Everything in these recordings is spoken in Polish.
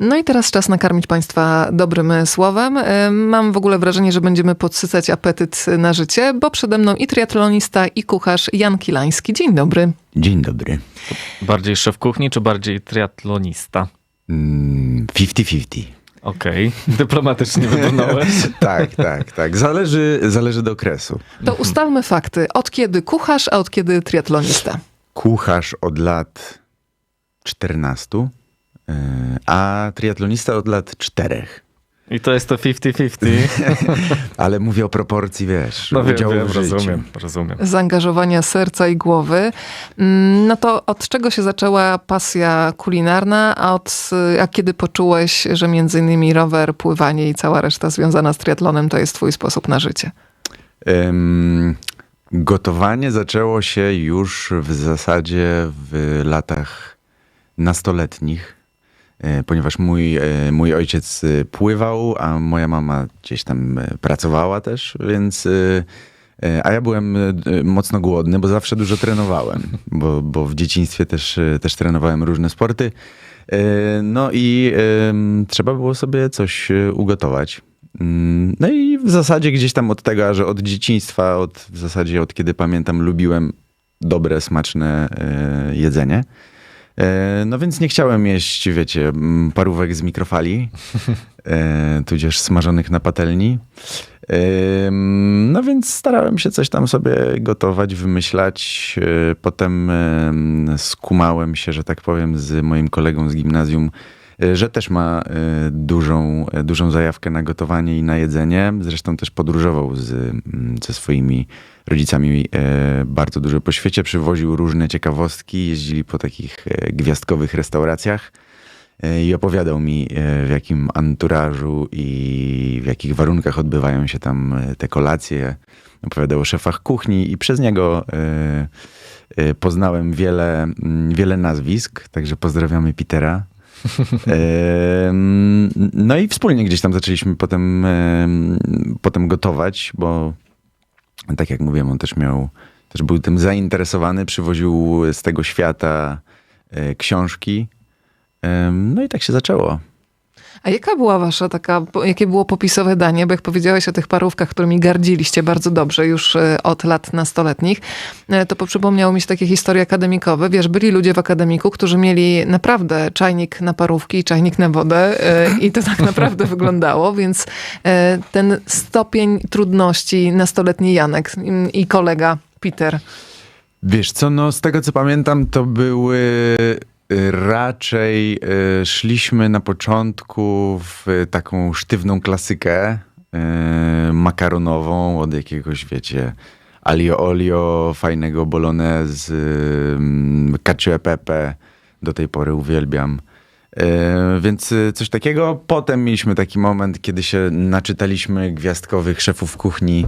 No i teraz czas nakarmić Państwa dobrym słowem. E, Mam w ogóle wrażenie, że będziemy podsycać apetyt na życie, bo przede mną i triatlonista, i kucharz Jan Kilański. Dzień dobry. Dzień dobry. Bardziej szef kuchni, czy bardziej triatlonista? Mm, 50-50. Okej, dyplomatycznie wybrnąłeś. tak, tak, tak. Zależy, zależy do okresu. To ustalmy fakty. Od kiedy kucharz, a od kiedy triatlonista? Kucharz od lat 14, yy, a triatlonista od lat 4. I to jest to 50-50. Ale mówię o proporcji, wiesz, No wiem, udziału wiem, w życiu. rozumiem, rozumiem. Zaangażowania serca i głowy. Mm, No to od czego się zaczęła pasja kulinarna, a, od, a kiedy poczułeś, że między innymi rower, pływanie i cała reszta związana z triatlonem to jest twój sposób na życie? Ym, gotowanie zaczęło się już w zasadzie w latach nastoletnich, e, ponieważ mój, e, mój ojciec e, pływał, a moja mama gdzieś tam e, pracowała też, więc. e, e, A ja byłem e, mocno głodny, bo zawsze dużo trenowałem, bo, bo w dzieciństwie też, e, też trenowałem różne sporty. E, No i trzeba było sobie coś e, ugotować. Mm, No i w zasadzie gdzieś tam od tego, że od dzieciństwa, od, w zasadzie od kiedy pamiętam, lubiłem dobre, smaczne e, jedzenie. E, No więc nie chciałem jeść, wiecie, parówek z mikrofali, e, tudzież smażonych na patelni. Ym, No więc starałem się coś tam sobie gotować, wymyślać. E, Potem em, skumałem się, że tak powiem, z moim kolegą z gimnazjum, e, że też ma e, dużą, e, dużą zajawkę na gotowanie i na jedzenie. Zresztą też podróżował z, mm, ze swoimi rodzicami e, bardzo dużo po świecie, przywoził różne ciekawostki, jeździli po takich e, gwiazdkowych restauracjach e, i opowiadał mi, e, w jakim anturażu i w jakich warunkach odbywają się tam e, te kolacje. Opowiadał o szefach kuchni i przez niego e, e, poznałem wiele, mm, wiele nazwisk, także pozdrawiamy Petera. No i wspólnie gdzieś tam zaczęliśmy potem, em, potem gotować, bo tak jak mówiłem, on też miał, też był tym zainteresowany, przywoził z tego świata e, książki. No i tak się zaczęło. A jaka była wasza taka, jakie było popisowe danie? Bo jak powiedziałeś o tych parówkach, którymi gardziliście bardzo dobrze już e, od lat nastoletnich, e, to przypomniało mi się takie historie akademikowe. Wiesz, byli ludzie w akademiku, którzy mieli naprawdę czajnik na parówki i czajnik na wodę e, i to tak naprawdę wyglądało, więc ten stopień trudności nastoletni Janek mm, i kolega Peter. Wiesz co, no z tego co pamiętam, to były raczej y, szliśmy na początku w taką sztywną klasykę y, makaronową od jakiegoś, wiecie, alio olio, fajnego bolognese, y, cacio e pepe, do tej pory uwielbiam. E, Więc y, coś takiego. Potem mieliśmy taki moment, kiedy się naczytaliśmy gwiazdkowych szefów kuchni,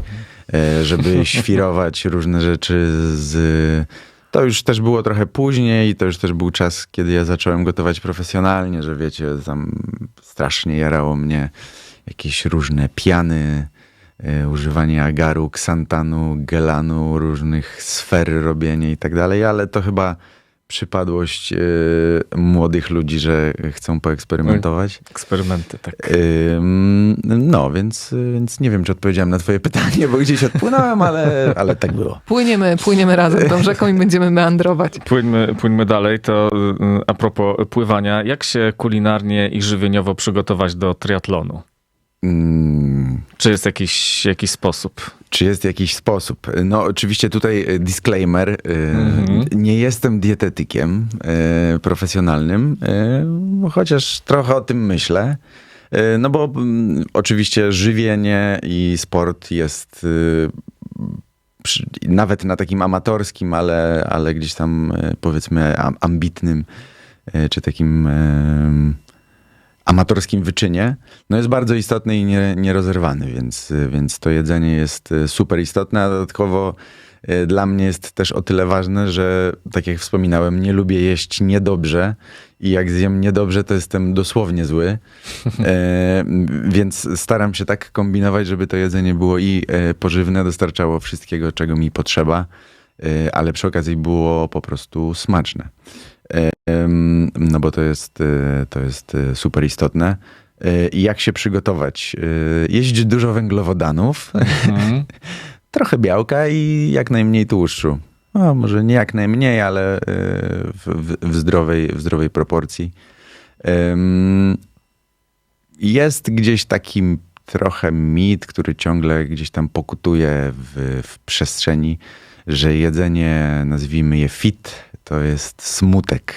żeby świrować różne rzeczy z. To już też było trochę później, to już też był czas, kiedy ja zacząłem gotować profesjonalnie, że wiecie, tam strasznie jarało mnie jakieś różne piany, e, używanie agaru, ksantanu, gelanu, różnych sfer robienie i tak dalej, ale to chyba przypadłość e, młodych ludzi, że chcą poeksperymentować. Eksperymenty, tak. Ym, No, więc, więc nie wiem, czy odpowiedziałem na twoje pytanie, bo gdzieś odpłynąłem, ale, ale tak było. Płyniemy, płyniemy razem tą rzeką i będziemy meandrować. Płyńmy, płyńmy dalej, to y, a propos pływania. Jak się kulinarnie i żywieniowo przygotować do triatlonu? Mm, Czy jest jakiś, jakiś sposób? Czy jest jakiś sposób? No, oczywiście tutaj e, disclaimer. e, Mhm. Nie jestem dietetykiem e, profesjonalnym, chociaż trochę o tym myślę. No bo oczywiście żywienie i sport jest nawet na takim amatorskim, ale, ale gdzieś tam powiedzmy am- ambitnym, czy takim amatorskim wyczynie, no jest bardzo istotny i nie, nierozerwany, więc, więc to jedzenie jest e, super istotne, a dodatkowo e, dla mnie jest też o tyle ważne, że tak jak wspominałem, nie lubię jeść niedobrze i jak zjem niedobrze, to jestem dosłownie zły, e, więc staram się tak kombinować, żeby to jedzenie było i e, pożywne, dostarczało wszystkiego, czego mi potrzeba, ale przy okazji było po prostu smaczne. No bo to jest, e, to jest e, super istotne. I jak się przygotować? Jeść dużo węglowodanów, Mhm. trochę białka i jak najmniej tłuszczu. No, może nie jak najmniej, ale w, w, zdrowej, w zdrowej proporcji. Jest gdzieś taki trochę mit, który ciągle gdzieś tam pokutuje w, w przestrzeni, że jedzenie, nazwijmy je fit, to jest smutek.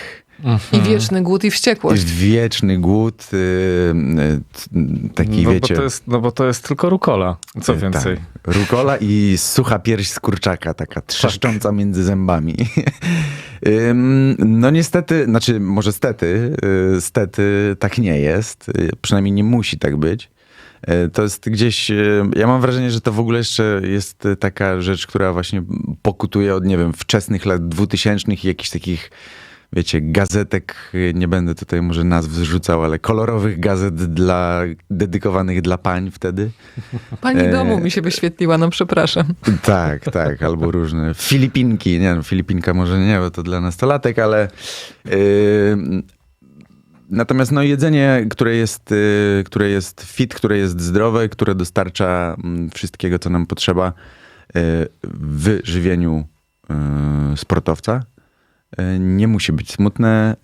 I wieczny głód i wściekłość. Wieczny głód, y, y, taki no, wiecie... Bo to jest, no bo to jest tylko rukola, co E, więcej. Tak. Rukola i sucha pierś z kurczaka, taka trzeszcząca między zębami. No niestety, znaczy może stety, y, stety tak nie jest. Y, Przynajmniej nie musi tak być. Y, To jest gdzieś, y, ja mam wrażenie, że to w ogóle jeszcze jest y, taka rzecz, która właśnie pokutuje od, nie wiem, wczesnych lat dwutysięcznych i jakichś takich, wiecie, gazetek, nie będę tutaj może nazw zrzucał, ale kolorowych gazet dla, dedykowanych dla pań wtedy. Pani E, domu mi się wyświetliła, no przepraszam. Tak, tak, albo różne Filipinki, nie no, Filipinka może nie, bo to dla nastolatek, ale yy, natomiast no jedzenie, które jest, yy, które jest fit, które jest zdrowe, które dostarcza mm, wszystkiego, co nam potrzeba yy, w żywieniu yy, sportowca, nie musi być smutne,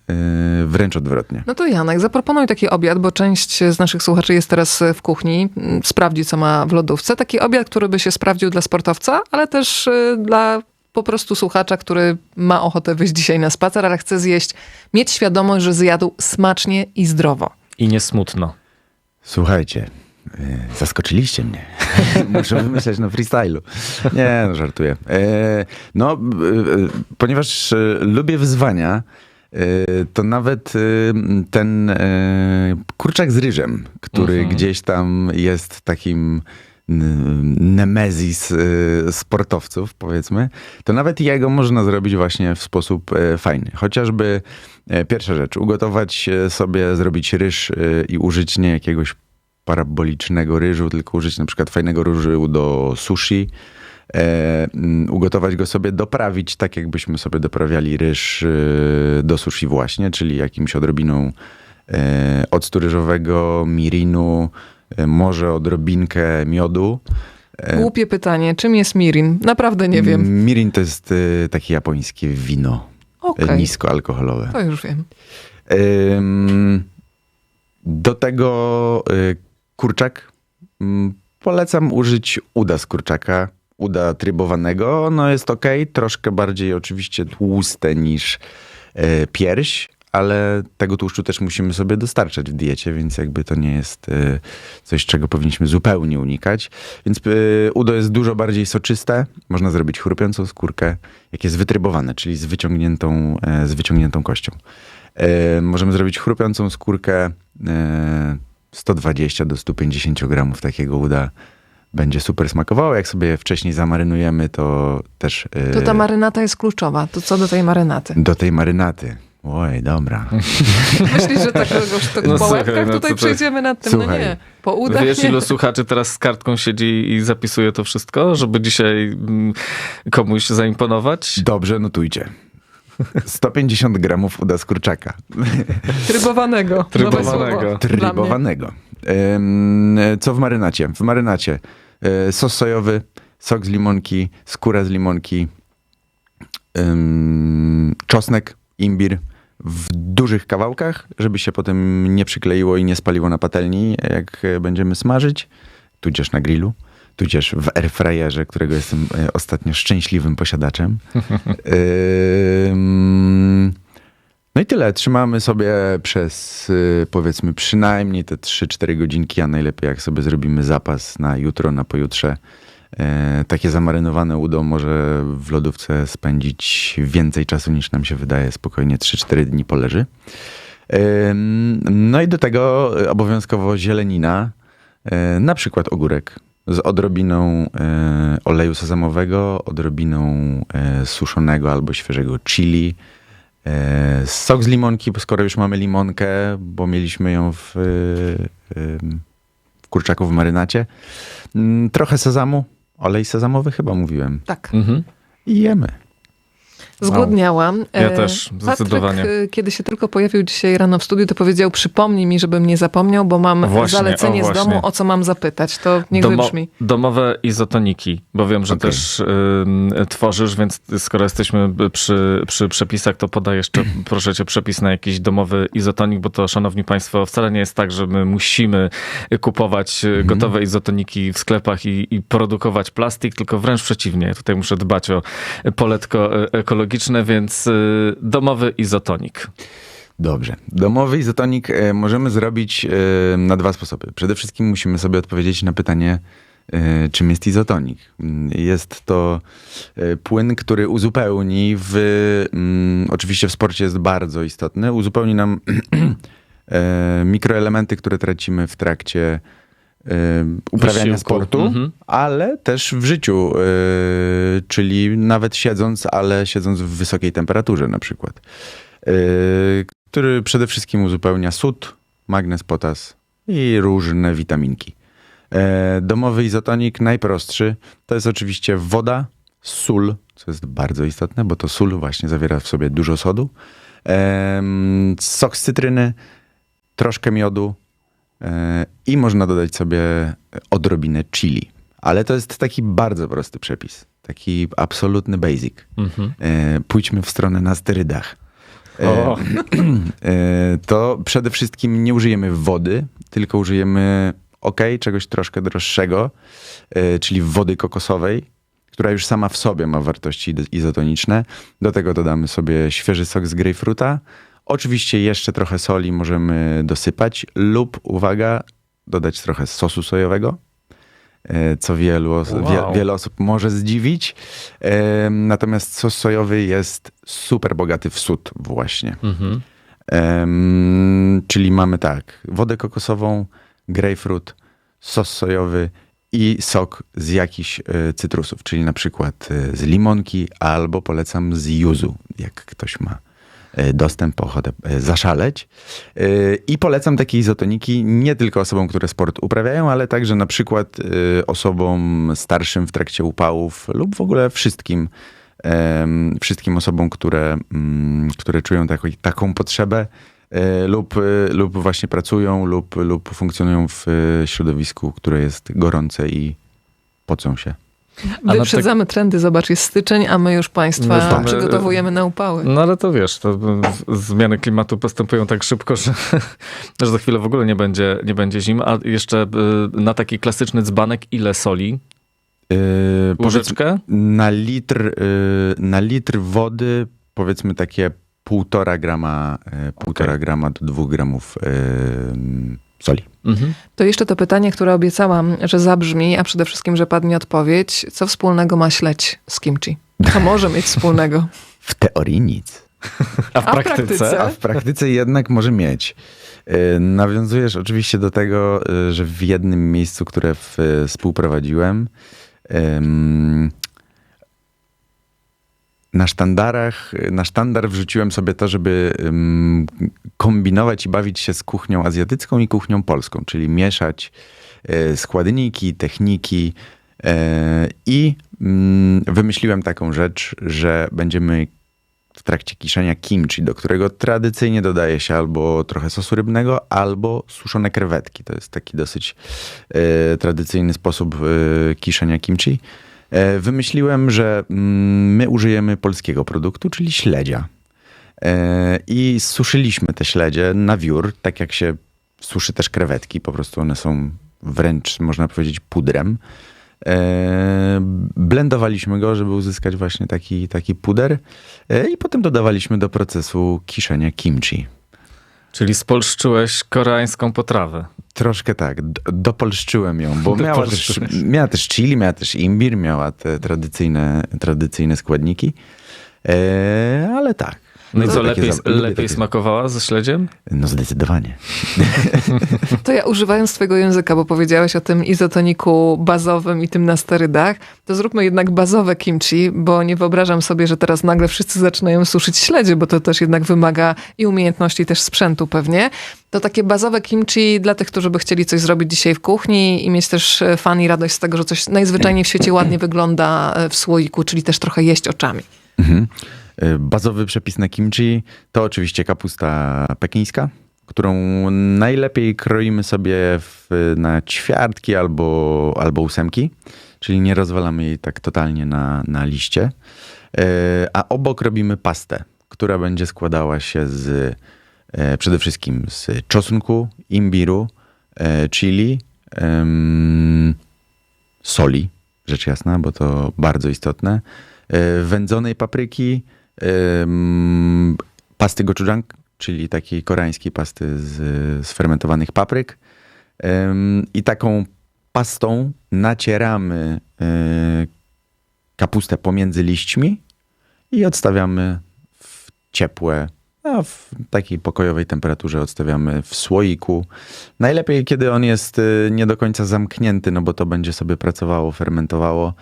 wręcz odwrotnie. No to Janek, zaproponuj taki obiad, bo część z naszych słuchaczy jest teraz w kuchni, m, sprawdzi, co ma w lodówce. Taki obiad, który by się sprawdził dla sportowca, ale też y, dla po prostu słuchacza, który ma ochotę wyjść dzisiaj na spacer, ale chce zjeść, mieć świadomość, że zjadł smacznie i zdrowo. I nie smutno. Słuchajcie, yy, zaskoczyliście mnie. Muszę wymyśleć na freestylu. Nie, no żartuję. E, no, e, ponieważ e, lubię wyzwania, to nawet e, ten kurczak z ryżem, który Mhm. gdzieś tam jest takim nemezis e, sportowców, powiedzmy, to nawet jego można zrobić właśnie w sposób e, fajny. Chociażby e, pierwsza rzecz, ugotować sobie, zrobić ryż i użyć nie jakiegoś parabolicznego ryżu, tylko użyć na przykład fajnego ryżu do sushi, e, ugotować go sobie, doprawić tak, jakbyśmy sobie doprawiali ryż do sushi właśnie, czyli jakimś odrobiną e, octu ryżowego, mirinu, może odrobinkę miodu. E, Głupie pytanie, czym jest mirin? Naprawdę nie wiem. Mirin to jest e, takie japońskie wino, e, Okej, niskoalkoholowe. to już wiem. Do tego kurczak. Polecam użyć uda z kurczaka, uda trybowanego. No jest ok, troszkę bardziej oczywiście tłuste niż pierś, ale tego tłuszczu też musimy sobie dostarczać w diecie, więc jakby to nie jest y, coś, czego powinniśmy zupełnie unikać. Więc y, udo jest dużo bardziej soczyste. Można zrobić chrupiącą skórkę, jak jest wytrybowane, czyli z wyciągniętą, e, z wyciągniętą kością. E, Możemy zrobić chrupiącą skórkę. e, 120 do 150 gramów takiego uda będzie super smakowało. Jak sobie wcześniej zamarynujemy, to też e, To ta marynata jest kluczowa. To co do tej marynaty? do tej marynaty. Oj, dobra. Myślisz, że tak już tak No po słuchaj, łebkach no tutaj to- przejdziemy nad tym? No Słuchaj. nie. Po udach Wiesz, nie. ilu słuchaczy teraz z kartką siedzi i zapisuje to wszystko, żeby dzisiaj mm, komuś zaimponować? Dobrze, notujcie. 150 gramów uda z kurczaka. Trybowanego. Trybowanego. Trybowanego. Co w marynacie? W marynacie e, sos sojowy, sok z limonki, skóra z limonki, czosnek, imbir w dużych kawałkach, żeby się potem nie przykleiło i nie spaliło na patelni, jak e, będziemy smażyć, tudzież na grillu, tudzież w airfryerze, którego jestem e, ostatnio szczęśliwym posiadaczem. Ym, no i tyle. Trzymamy sobie przez y, powiedzmy przynajmniej te 3-4 godzinki, a najlepiej jak sobie zrobimy zapas na jutro, na pojutrze. E, takie zamarynowane udo może w lodówce spędzić więcej czasu niż nam się wydaje. Spokojnie 3-4 dni poleży. Ym, No i do tego obowiązkowo zielenina, e, na przykład ogórek z odrobiną e, oleju sezamowego, odrobiną e, suszonego albo świeżego chili, e, sok z limonki, bo skoro już mamy limonkę, bo mieliśmy ją w, e, w kurczaku w marynacie, Mm, trochę sezamu, olej sezamowy chyba mówiłem Tak. Mhm. i jemy. Zgłodniałam. Ja E, też, zdecydowanie. Patryk, e, kiedy się tylko pojawił dzisiaj rano w studiu, to powiedział, przypomnij mi, żebym nie zapomniał, bo mam Właśnie, zalecenie z domu, o co mam zapytać. To niech Domo- wybrzmi. domowe izotoniki, bo wiem, że Okej. też ym, tworzysz, więc skoro jesteśmy przy, przy przepisach, to podaj jeszcze, proszę cię, przepis na jakiś domowy izotonik, bo to, szanowni państwo, wcale nie jest tak, że my musimy kupować y, Mhm. gotowe izotoniki w sklepach i, i produkować plastik, tylko wręcz przeciwnie. Tutaj muszę dbać o poletko e, ekologiczne, więc y, domowy izotonik. Dobrze. Domowy izotonik e, możemy zrobić e, na dwa sposoby. Przede wszystkim musimy sobie odpowiedzieć na pytanie, e, czym jest izotonik. Mm, Jest to płyn, który uzupełni w, mm, oczywiście w sporcie jest bardzo istotny, uzupełni nam mikroelementy, które tracimy w trakcie uprawiania Wysiłku. sportu, Mhm. ale też w życiu, e, czyli nawet siedząc, ale siedząc w wysokiej temperaturze na przykład. E, który przede wszystkim uzupełnia sód, magnez, potas i różne witaminki. E, Domowy izotonik najprostszy to jest oczywiście woda, sól, co jest bardzo istotne, bo to sól właśnie zawiera w sobie dużo sodu, sok z cytryny, troszkę miodu i można dodać sobie odrobinę chili. Ale to jest taki bardzo prosty przepis, taki absolutny basic. Mhm. E, Pójdźmy w stronę na sterydach. E, O. e, to przede wszystkim nie użyjemy wody, tylko użyjemy ok, czegoś troszkę droższego, czyli wody kokosowej, która już sama w sobie ma wartości izo- izotoniczne. Do tego dodamy sobie świeży sok z grejpfruta. Oczywiście jeszcze trochę soli możemy dosypać lub, uwaga, dodać trochę sosu sojowego, e, co wielu Wow. wie, wiele osób może zdziwić. E, Natomiast sos sojowy jest super bogaty w sód właśnie. Mhm. Czyli mamy tak, wodę kokosową, grejpfrut, sos sojowy i sok z jakichś e, cytrusów, czyli na przykład z limonki albo polecam z juzu, jak ktoś ma dostęp, ochotę e, zaszaleć. E, I polecam takie izotoniki nie tylko osobom, które sport uprawiają, ale także na przykład e, osobom starszym w trakcie upałów lub w ogóle wszystkim, wszystkim osobom, które, mm, które czują taką, taką potrzebę e, lub, e, lub właśnie pracują lub, lub funkcjonują w e, środowisku, które jest gorące i pocą się. Wyprzedzamy trendy, zobacz, jest styczeń, a my już Państwa No my- przygotowujemy na upały. No ale to wiesz, to zmiany klimatu postępują tak szybko, że, że za chwilę w ogóle nie będzie, nie będzie zim. A jeszcze y, na taki klasyczny dzbanek ile soli? Powiedz- Łyżeczkę? Na litr, y, na litr wody powiedzmy takie półtora grama, y, półtora grama do dwóch gramów y, soli. Mhm. To jeszcze to pytanie, które obiecałam, że zabrzmi, a przede wszystkim, że padnie odpowiedź. Co wspólnego ma śledź z kimchi? Co może mieć wspólnego? W teorii nic. A w A w praktyce? praktyce? A w praktyce jednak może mieć. Y, Nawiązujesz oczywiście do tego, y, że w jednym miejscu, które w, współprowadziłem, na sztandarach, na sztandar wrzuciłem sobie to, żeby kombinować i bawić się z kuchnią azjatycką i kuchnią polską, czyli mieszać y, składniki, techniki y, i mm, wymyśliłem taką rzecz, że będziemy w trakcie kiszenia kimchi, do którego tradycyjnie dodaje się albo trochę sosu rybnego, albo suszone krewetki. To jest taki dosyć e, tradycyjny sposób e, kiszenia kimchi. E, wymyśliłem, że mm, my użyjemy polskiego produktu, czyli śledzia. E, I suszyliśmy te śledzie na wiór, tak jak się suszy też krewetki. Po prostu one są wręcz, można powiedzieć, pudrem. E, blendowaliśmy go, żeby uzyskać właśnie taki, taki puder i potem dodawaliśmy do procesu kiszenia kimchi. Czyli spolszczyłeś koreańską potrawę. Troszkę tak, dopolszczyłem ją, bo miała też, miała też chili, miała też imbir, miała te tradycyjne, tradycyjne składniki, e, ale tak. No i To co, takie lepiej, za- lepiej smakowała ze śledziem? No zdecydowanie. To ja używając twojego języka, bo powiedziałeś o tym izotoniku bazowym i tym na sterydach, to zróbmy jednak bazowe kimchi, bo nie wyobrażam sobie, że teraz nagle wszyscy zaczynają suszyć śledzie, bo to też jednak wymaga i umiejętności, i też sprzętu pewnie. To takie bazowe kimchi dla tych, którzy by chcieli coś zrobić dzisiaj w kuchni i mieć też e, fan i radość z tego, że coś najzwyczajniej w świecie ładnie wygląda e, w słoiku, czyli też trochę jeść oczami. Mhm. Bazowy przepis na kimchi to oczywiście kapusta pekińska, którą najlepiej kroimy sobie w, na ćwiartki albo, albo ósemki, czyli nie rozwalamy jej tak totalnie na, na liście. Y, A obok robimy pastę, która będzie składała się z e, przede wszystkim z czosnku, imbiru, e, chili, soli, rzecz jasna, bo to bardzo istotne, e, wędzonej papryki, em, pasty gochujang, czyli takiej koreańskiej pasty z, z fermentowanych papryk. Em, I taką pastą nacieramy e, kapustę pomiędzy liśćmi i odstawiamy w ciepłe, a w takiej pokojowej temperaturze odstawiamy w słoiku. Najlepiej, kiedy on jest y, nie do końca zamknięty, no bo to będzie sobie pracowało, fermentowało,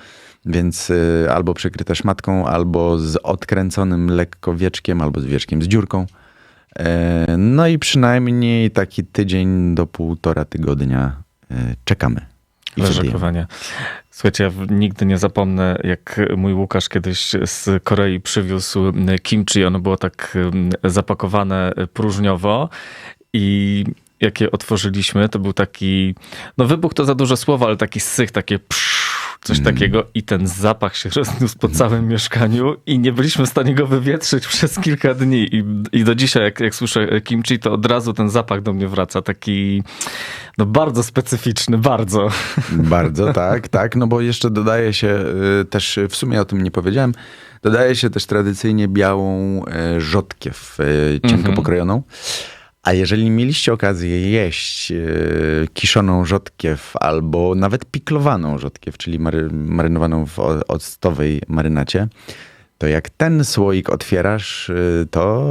więc y, albo przykryte szmatką, albo z odkręconym lekko wieczkiem, albo z wieczkiem z dziurką. E, No i przynajmniej taki tydzień do półtora tygodnia y, czekamy. Leżakowanie. Słuchajcie, ja nigdy nie zapomnę, jak mój Łukasz kiedyś z Korei przywiózł kimchi. Ono było tak zapakowane próżniowo i jak je otworzyliśmy, to był taki, no wybuch to za duże słowo, ale taki sych, takie psz, coś takiego i ten zapach się rozniósł po całym mieszkaniu i nie byliśmy w stanie go wywietrzyć przez kilka dni i, i do dzisiaj jak, jak słyszę kimchi, to od razu ten zapach do mnie wraca, taki no bardzo specyficzny, bardzo. Bardzo, tak, tak. No bo jeszcze dodaje się y, też, y, w sumie o tym nie powiedziałem, dodaje się też tradycyjnie białą y, rzodkiew y, cienko Mhm. pokrojoną. A jeżeli mieliście okazję jeść y, kiszoną rzodkiew albo nawet piklowaną rzodkiew, czyli mary, marynowaną w octowej marynacie, to jak ten słoik otwierasz, y, to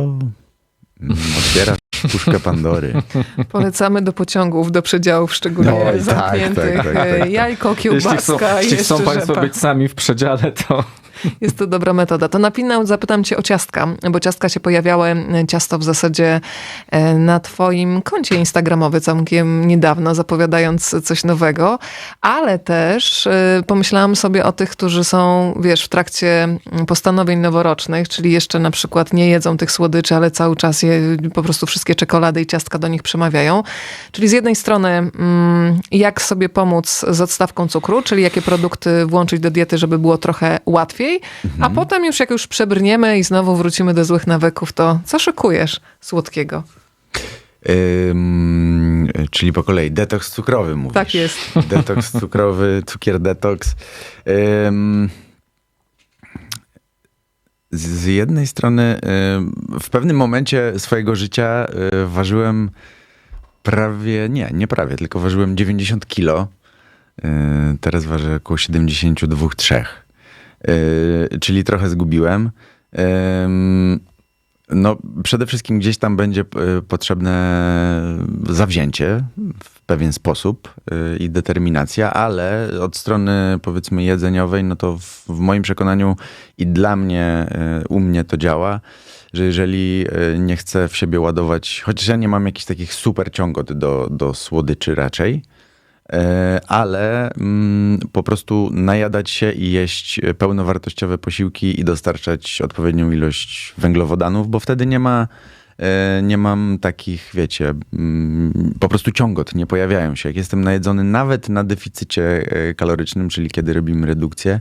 mm, otwierasz puszkę Pandory. Polecamy do pociągów, do przedziałów szczególnie No i tak, zamkniętych. tak, tak, tak, tak. Jajko, Jeśli chcą, kiełbaska i jeśli chcą Państwo rzepa. być sami w przedziale, to Jest to dobra metoda. To na finał zapytam cię o ciastka, bo ciastka się pojawiały, e, ciasto w zasadzie e, na twoim koncie instagramowym całkiem niedawno, zapowiadając coś nowego, ale też e, pomyślałam sobie o tych, którzy są, wiesz, w trakcie mm, postanowień noworocznych, czyli jeszcze na przykład nie jedzą tych słodyczy, ale cały czas je, po prostu wszystkie czekolady i ciastka do nich przemawiają. Czyli z jednej strony, mm, jak sobie pomóc z odstawką cukru, czyli jakie produkty włączyć do diety, żeby było trochę łatwiej, a potem już jak już przebrniemy i znowu wrócimy do złych nawyków, to co szykujesz słodkiego? Ym, czyli po kolei detoks cukrowy mówisz. Tak jest. Detoks cukrowy, cukier detoks. Ym, z, jednej strony ym, w pewnym momencie swojego życia y, ważyłem prawie, nie, nie prawie, tylko ważyłem 90 kilo. Y, teraz ważę około 72-3. Y, czyli trochę zgubiłem. Ym, no, przede wszystkim gdzieś tam będzie y, potrzebne zawzięcie w pewien sposób i determinacja, ale od strony powiedzmy jedzeniowej, no to w, w moim przekonaniu i dla mnie, u mnie to działa, że jeżeli nie chcę w siebie ładować, chociaż ja nie mam jakichś takich super ciągot do, do słodyczy raczej, ale mm, po prostu najadać się i jeść pełnowartościowe posiłki i dostarczać odpowiednią ilość węglowodanów, bo wtedy nie ma, e, nie mam takich, wiecie, mm, po prostu ciągot nie pojawiają się. Jak jestem najedzony nawet na deficycie e, kalorycznym, czyli kiedy robimy redukcję,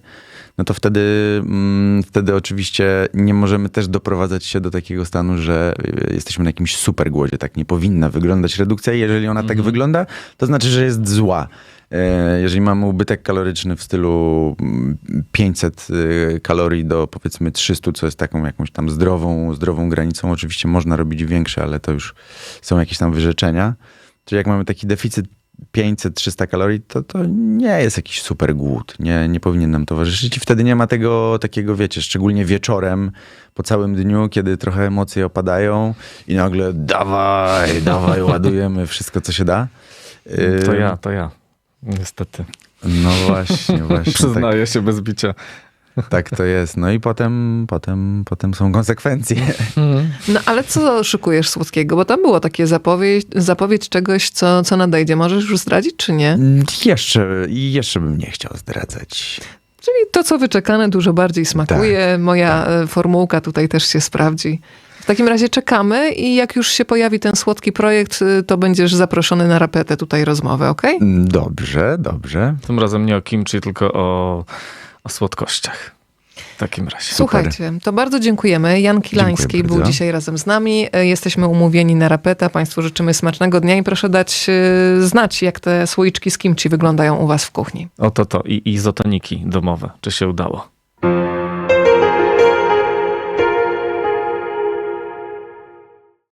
no to wtedy, mm, wtedy oczywiście nie możemy też doprowadzać się do takiego stanu, że y, jesteśmy na jakimś super głodzie. Tak nie powinna wyglądać redukcja. Jeżeli ona tak wygląda, to znaczy, że jest zła. E, Jeżeli mamy ubytek kaloryczny w stylu mm, 500 y, kalorii do powiedzmy 300, co jest taką jakąś tam zdrową, zdrową granicą, oczywiście można robić większe, ale to już są jakieś tam wyrzeczenia. Czyli jak mamy taki deficyt 500-300 kalorii, to to nie jest jakiś super głód. Nie, nie powinien nam towarzyszyć i wtedy nie ma tego takiego, wiecie, szczególnie wieczorem, po całym dniu, kiedy trochę emocje opadają i nagle dawaj, dawaj, ładujemy wszystko, co się da. to Ym, ja, to ja. Niestety. No właśnie, właśnie. Przyznaję się bez bicia. Tak, tak to jest. No i potem, potem, potem są konsekwencje. No ale co szykujesz słodkiego? Bo tam było takie zapowiedź, zapowiedź czegoś, co, co nadejdzie. Możesz już zdradzić, czy nie? Jeszcze, jeszcze bym nie chciał zdradzać. Czyli to, co wyczekane, dużo bardziej smakuje. Tak, Moja e, formułka tutaj też się sprawdzi. W takim razie czekamy i jak już się pojawi ten słodki projekt, y, to będziesz zaproszony na rapetę tutaj rozmowę, ok? Dobrze, dobrze. Tym razem nie o kimchi, tylko o, o słodkościach. W takim razie. Słuchajcie, to bardzo dziękujemy. Jan Kilański Dziękuję był bardzo. dzisiaj razem z nami. E, Jesteśmy umówieni na rapetę. Państwu życzymy smacznego dnia i proszę dać e, znać, jak te słoiczki z kimchi wyglądają u was w kuchni. Oto to i izotoniki domowe. Czy się udało?